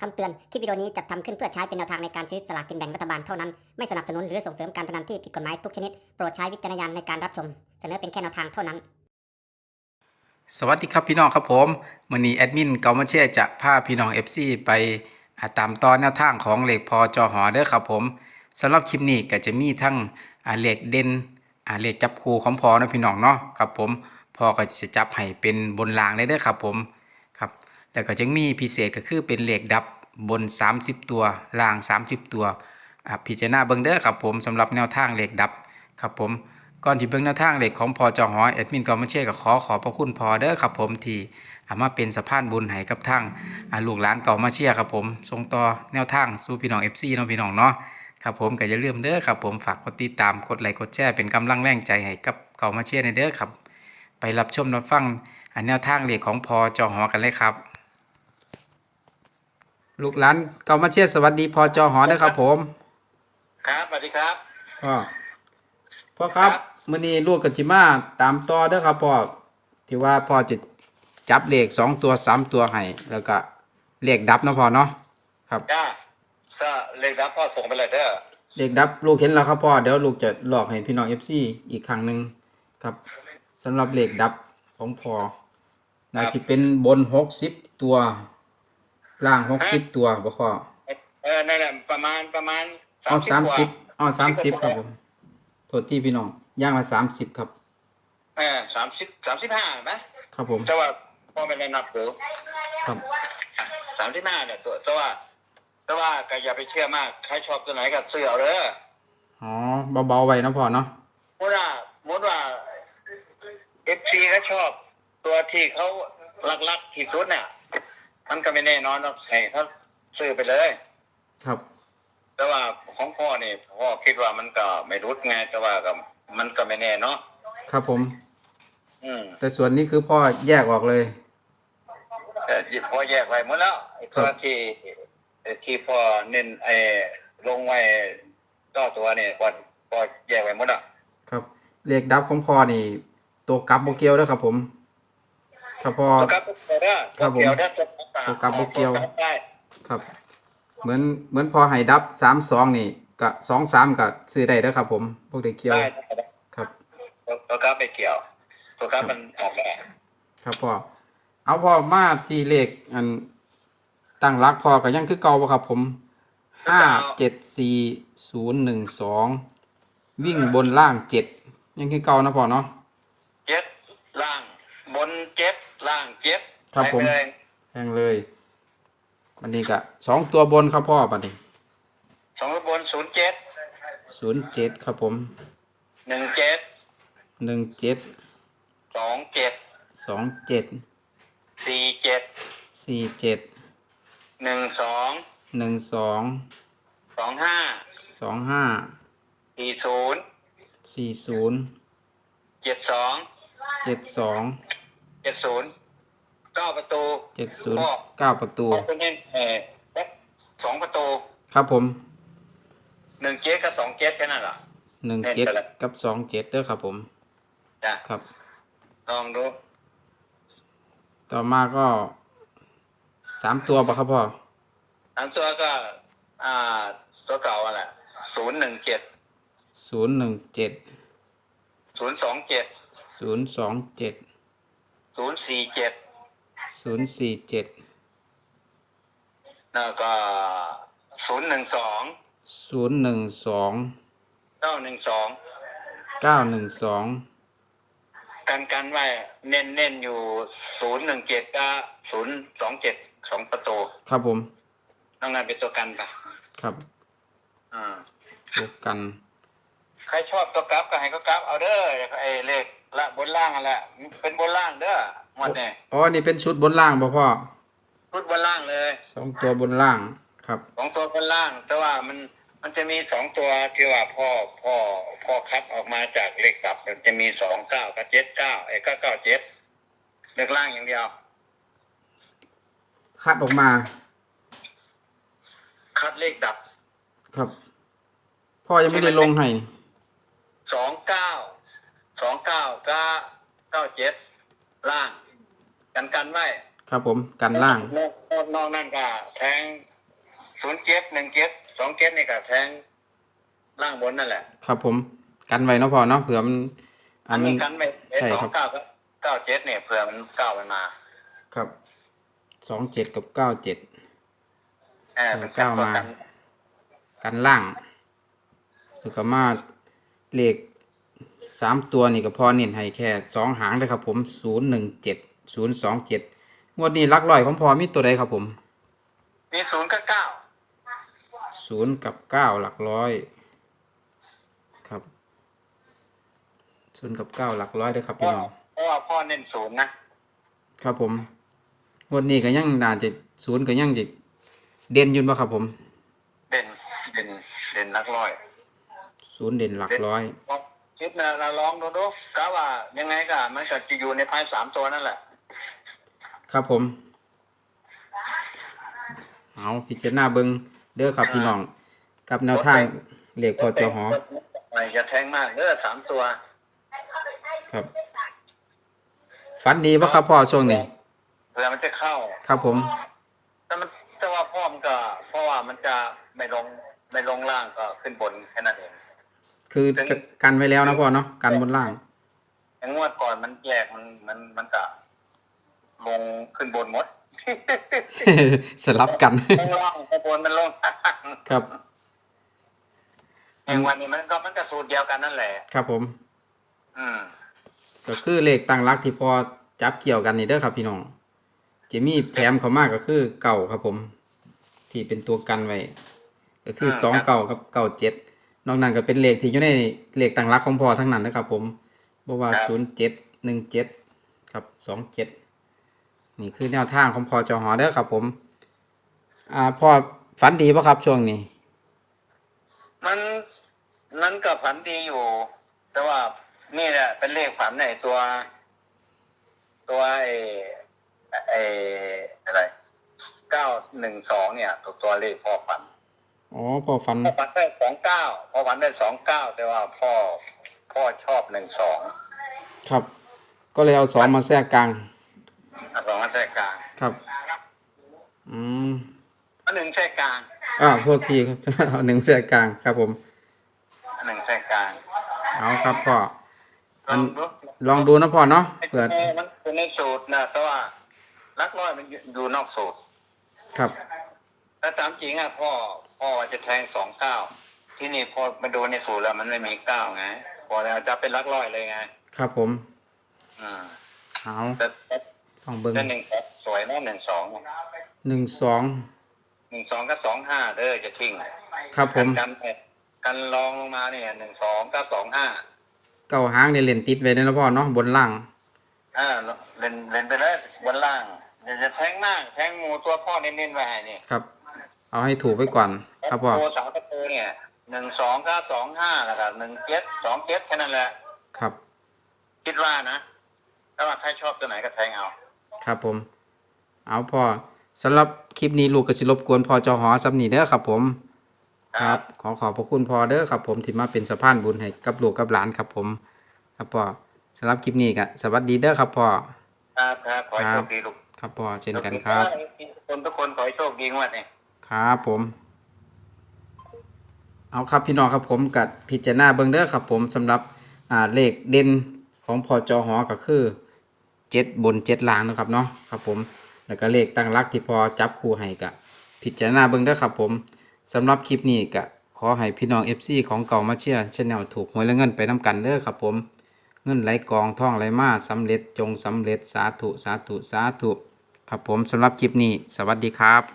คำเตือน คลิปวิดีโอนี้จัดทำขึ้นเพื่อใช้เป็นแนวทางในการซื้อสลากกินแบ่งรัฐบาลเท่านั้น ไม่สนับสนุนหรือส่งเสริมการพนันที่ผิดกฎหมายทุกชนิด โปรดใช้วิจารณญาณในการรับชม เสนอเป็นแค่แนวทางเท่านั้น สวัสดีครับพี่น้องครับผมวันนี้แอดมินเกามาเช่จะพาพี่น้อง FC ไปอ่าตามตอนแนวทางของเหล็กพอจอหอเด้อครับผมสำหรับคลิปนี้ก็จะมีทั้งเหล็กเด่นเหล็กจับคู่ของพอนะพี่น้องเนาะครับผมพอก็จะจับให้เป็นบนรางเลยเด้อครับผม แล้วก็จะมีพิเศษก็คือเป็นเหล็กดับบน 30 ตัวล่าง 30 ตัวพิจารณาเบิ่งเด้อครับผมสำหรับแนวทางเหล็กดับครับผมก่อนที่เบิ่งแนวทางเหล็กของพอจอหอแอดมินกอมาเช่ก็ขอขอบพระคุณพอเด้อครับผมที่อามาเป็นสะพานบุญให้กับทางลูกหลานเก่ามาเชียครับผมส่งต่อแนวทางสู่พี่น้อง FC เนาะพี่น้องเนาะครับผมก็อย่าลืมเด้อครับผมฝากกดติดตามกดไลค์กดแชร์เป็นกำลังแรงใจให้กับเก่ามาเชียในเด้อครับ ไปรับชมรับฟังแนวทางเหล็กของพอจอหอกันเลยครับ ลูกหลานเก่ามาเชียสวัสดีพอจอหอเด้อครับผมครับสวัสดีครับพ่อพ่อครับครับมื้อนี้ลูกกับจิมาตามต่อเด้อครับพ่อที่ว่าพ่อจะจับเลขสองตัวสามตัวให้แล้วก็เลขดับเนาะพ่อเนาะครับจ้าก็เลขรับพ่อส่งไปเลยเด้อเลขดับลูกเห็นแล้วครับพ่อเดี๋ยวลูกจะหลอกให้พี่น้อง FC อีกครั้งหนึ่งครับสำหรับเลขดับของพ่อน่าสิเป็นบนหกสิบตัว ล่างหกสิบตัวบ่พ่อเออนั่นแหละประมาณประมาณเอาสามสิบกว่เอาสามสิบครับผมโทษที่พี่น้องย่างมาสามสิบครับเออสามสิบสามสิบห้าไหมครับผมแต่ว่าพ่อไม่ได้นับหรือครับสามสิบห้าเนี่ยตัวแต่ว่าแต่ว่าก็อย่าไปเชื่อมากใครชอบตัวไหนก็ซื้อเอาเด้ออ๋อเบาๆไว้เนาะพ่อเนาะมุดว่ามุดว่าเอฟซีเขาชอบตัวที่เขารักๆที่สุดเนี่ย มันก็ไม่แน่นอนหรอกให้เขาซื้อไปเลย ครับ แต่ว่าของพ่อเนี่ยพ่อคิดว่ามันก็ไม่รุดไงแต่ว่าก็มันก็ไม่แน่เนาะครับผม อืมแต่ส่วนนี้คือพ่อแยกออกเลย แต่พ่อแยกไว้หมดแล้วไอ้ตัวครับที่ไอ้ที่พ่อเน้นไอ้ลงไว้ต่อตัวเนี่ยพ่อพ่อแยกไว้หมดอะครับเลขดับของพ่อนี่ ตัวกลับโบเกียวแล้วครับผมถ้าพ่อตัวกับเดี๋ยวได้ครับผม เดี๋ยวได้ ตัวตัวกับบ่เกี่ยว ตัวบได้ครับ เหมือนเหมือนพอให้ดับสามสองนี่กับสองสามกับซื้อได้แล้วครับผมพวกเด็กเกียว ได้ได้ครับ ตัวตัวกับไม่เกี่ยว ตัวกับครับมันออกแล้ว ครับพ่อ เอาพ่อมาที่เลขอันตั้งรักพ่อก็ยังคือเก่าบ่ครับผมห้าเจ็ดสี่ศูนย์หนึ่งสองวิ่งบนล่างเจ็ดยังคือเก่านะพ่อเนาะ เจ็ดล่าง บนเจ็ดล่างเจ็ดครับผม ไปเลย แพงเลยวันนี้ก็สองตัวบนครับพ่อบัดนี้สองบนศูนย์เจ็ดศูนย์เจ็ดครับผมหนึ่งเจ็ดหนึ่งเจ็ดสองเจ็ดสองเจ็ดสี่เจ็ดสี่เจ็ดหนึ่งสองหนึ่งสองสองห้าสองห้าสี่ศูนย์สี่ศูนย์เจ็ดสองเจ็ดสองเจ็ดศูนย์ เก้าประตูเจ็ดศูนย์เก้าประตูพ่อเป็นเน้นเออสักสองประตูครับผมหนึ่งเจ็ดกับสองเจ็ดแค่นั้นเหรอหนึ่งเล่นเจ็ดไปแล้วกับสองเจ็ดเด้อครับผม จ้ะครับ ลองดูต่อมาก็สามตัวปะครับพ่ออันตัวก็ อ่า ตัวเก่าอะแหละศูนย์หนึ่งเจ็ดศูนย์หนึ่งเจ็ดศูนย์สองเจ็ดศูนย์สองเจ็ดศูนย์สี่เจ็ด ศูนย์สี่เจ็ดแล้วก็ศูนย์หนึ่งสองศูนย์หนึ่งสองเก้าหนึ่งสองเก้าหนึ่งสองกันกันไว้เน้นเน้นอยู่ศูนย์หนึ่งเจ็ดกับศูนย์สองเจ็ดสองประตูครับผมต้องงานเป็นตัวกันปะครับอ่าตัวกัน ใครชอบตัวกราฟก็ให้เขากราฟเอาเด้อไอ้เลขละบนล่างนั่นแหละเป็นบนล่างเด้อหมดเนี่ยอ๋อนี่เป็นชุดบนล่างป่ะพ่อชุดบนล่างเลยสองตัวบนล่างครับสองตัวบนล่าง แต่ว่ามันมันจะมีสองตัวที่ว่าพ่อพ่อพ่อคัดออกมาจากเลขกลับ มันจะมีสองเก้ากับเจ็ดเก้าไอ้เก้าเก้าเจ็ดเลขล่างอย่างเดียว คัดออกมา คัดเลขดับ ครับ พ่อยังไม่ได้ลงให้ สองเก้าสองเก้าเก้าเก้าเจ็ดล่าง กันกันไว้ครับผมกันล่างนอกนอกนอกนั่นก็แทงศูนย์เจ็ดหนึ่งเจ็ดสองเจ็ดนี่ก็แทงล่างบนนั่นแหละ ครับผมกันไว้เนาะพ่อเนาะเผื่อมันอัอันนมันี้นกันไปใช่สอครังบเก้าก็เก้าเจ็ดเนี่ยเผื่อมันเก้ามันมา ครับสองเจ็ดกับเก้าเจ็ดเออเป็นเก้ามากันกันล่างแล้วก็มา เลขสามตัวนี่ก็พอเน้นให้แค่สองหางเลยครับผมศูนย์หนึ่งเจ็ดศูนย์สองเจ็ดงวดนี้หลักร้อยของพอมีตัวใดครับผมมีศูนย์ก็เก้าศูนย์กับเก้าหลักร้อยครับศูนย์กับเก้าหลักร้อยเลยครับเพพี่ราะน้องเพราะว่าพ่อเน้นศูนย์นะครับผมงวดนี้ก็ยังน่าจะศูนย์ก็ยังจะเด่นอยุ่นป่ะครับผม เด่นเด่นเด่นนักร้อย ศูนย์เด่นหลักร้อยลองคิดนะเราลองดูดูกะว่ายังไงก็มันก็จะอยู่ในภายสามตัวนั่นแหละ ครับผม เอาพิจารณาเบิงเด้อครับพี่น้อง กับแนวทางเลขพอจหอไม่จะแทงมากเออสามตัว ครับ ฝันดีป่ะครับพ่อช่วงนี้เผื่อมันจะเข้า ครับผมแต่มันแต่ว่าพ่อมันก็ เพราะว่ามันจะไม่ลงไม่ลงล่างก็ขึ้นบนแค่นั้นเอง คือกันไว้แล้วนะพ่อเนาะกันบนล่างอย่างงวดก่อนมันแยกมันมันมันก็ลงขึ้นบนหมดสลับกันลงล่างขึ้นบนมันลงล่างครับอย่างวันนี้มันก็มันก็สูตรเดียวกันนั่นแหละ ครับผม อืมก็คือเลขตั้งรักที่พอจับเกี่ยวกันนี่เด้อครับพี่น้องจะมีแถมเขามากก็คือเก่าครับผม ที่เป็นตัวกันไว้ก็คือสองเก่ากับเก่าเจ็ด นอกนั้นก็เป็นเลขที่อยู่ในเลขตั้งรักของพอทั้งนั้นนะครับผมบ่ว่าศูนย์เจ็ดหนึ่งเจ็ดครับสองเจ็ดนี่คือแนวทางของพอจอหอเด้อครับ ผม อ่าพอฝันดีป่ะครับช่วงนี้ มันนั้นก็ฝันดีอยู่ แต่ว่านี่แหละเป็นเลขฝันในตัว ตัวไอ้ไอ้อะไรเก้าหนึ่งสองเนี่ย ตัวตัวเลขพ่อฝัน อ๋อพอฝันพ่อฝันได้สองเก้าพ่อฝันได้สองเก้าแต่ว่าพ่อพ่อชอบหนึ่งสองครับ ก็เลยเอาสองมาแทรกกลางสองอันแท้กลางครับ อืมอันหนึ่งแท้กลางอ่าโทษทีครับเอาหนึ่งแทรกกลางครับ ผมอันหนึ่งแท้กลางเอาครับพ่อลองดูลองดูนะพ่อเนาะไอ้เผื่อตัวมันเป็นในสูตรนะแต่ว่าลักร้อยมันอยู่นอกสูตร ครับ ถ้าตามจริงอะพ่อ พ่อจะแทงสองเก้าที่นี่พอมาดูในสูตรแล้วมันไม่มีเก้าไงพอแล้วจะเป็นลักร้อยเลยไง ครับผมอืมเอาแต่แต่ลองเบิ้งแต่หนึ่งสวยนะหนึ่งสองหนึ่งสองหนึ่งสองก็สองห้าเด้อจะทิ้งครับผมกันกันกันรองลงมาเนี่ยหนึ่งสองก็สองห้าเก้าหางเนี่ยเล่นติดไว้เลยนะพ่อเนาะบนล่างอ่าเล่นเล่นไปเลยบนล่างเดี๋ยวจะแทงหน้าแทงหมูตัวพ่อเน้นๆไว้ให้นี่ครับ เอาให้ถูกไว้ก่อนครับพ่อตัวสามประตูเนี่ยหนึ่งสองก็สองห้าแล้วก็หนึ่งเจ็ดสองเจ็ดแค่นั้นแหละ ครับ คิดว่านะถ้าว่าใครชอบตัวไหนก็แทงเอา ครับผม เอาพ่อสำหรับคลิปนี้ลูกกระสิรบกวนพอจอหอสำนีเด้อครับผม ครับ ขอขอบพระคุณพ่อเด้อครับ ผมที่มาเป็นสะพานบุญให้กับลูกกับหลานครับผม ครับพ่อสำหรับคลิปนี้ก็สวัสดีเด้อครับพ่อ ครับครับขอให้คโชรับคดีลูก ครับพ่อเช่นกันครับ ทุกคนทุกคนขอให้โชคดีงวดนี้ ครับผม เอาครับพี่น้องครับผมกับพิจารณาเบิ้งเด้อครับผมสำหรับอ่าเลขเด่นของพอจอหอก็คือเจ็ดบนเจ็ดล่างนะครับเนาะครับผมแล้วก็เลขตั้งรักที่พอจับคู่ให้กับพิจารณาเบิ้งเด้อครับผมสำหรับคลิปนี้ก็ขอให้พี่น้อง FC ของเก่ามาเชียร์ชแนลถูกหวยและเงินไปน้กันเด้อครับผมเงินไหลกองท่องไหลมาสำเร็จจงสำเร็จสาธุสาธุสาธุครับผมสำหรับคลิปนี้ สวัสดีครับ